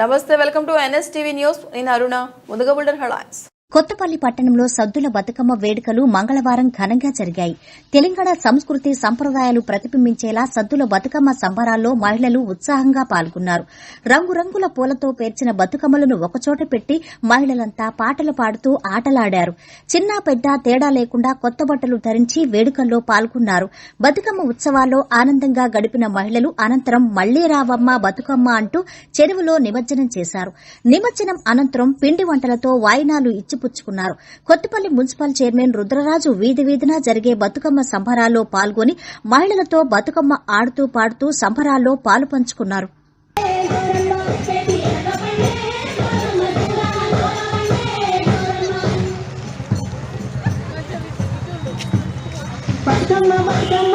నమస్తే welcome to NS TV news. నేను అరుణ. ముందుగా బుల్డర్ హెడ్లైన్స్. కొత్తపల్లి పట్టణంలో సద్దుల బతుకమ్మ వేడుకలు మంగళవారం ఘనంగా జరిగాయి. తెలంగాణ సంస్కృతి సంప్రదాయాలు ప్రతిబింబించేలా సద్దుల బతుకమ్మ సంబరాల్లో మహిళలు ఉత్సాహంగా పాల్గొన్నారు. రంగురంగుల పూలతో పేర్చిన బతుకమ్మలను ఒకచోట పెట్టి మహిళలంతా పాటలు పాడుతూ ఆటలాడారు. చిన్న పెద్ద తేడా లేకుండా కొత్త బట్టలు ధరించి వేడుకల్లో పాల్గొన్నారు. బతుకమ్మ ఉత్సవాల్లో ఆనందంగా గడిపిన మహిళలు అనంతరం మళ్ళీ రావమ్మ బతుకమ్మ అంటూ చెరువులో నిమజ్జనం చేశారు. నిమజ్జనం అనంతరం పిండి వంటలతో వాయినాలు పుచ్చుకున్నారు. కొత్తపల్లి మున్సిపల్ చైర్మన్ రుద్రరాజు వీధి వీధిన జరిగే బతుకమ్మ సంబరాల్లో పాల్గొని మహిళలతో బతుకమ్మ ఆడుతూ పాడుతూ సంబరాల్లో పాలు పంచుకున్నారు. బతుకమ్మ బతుకమ్మ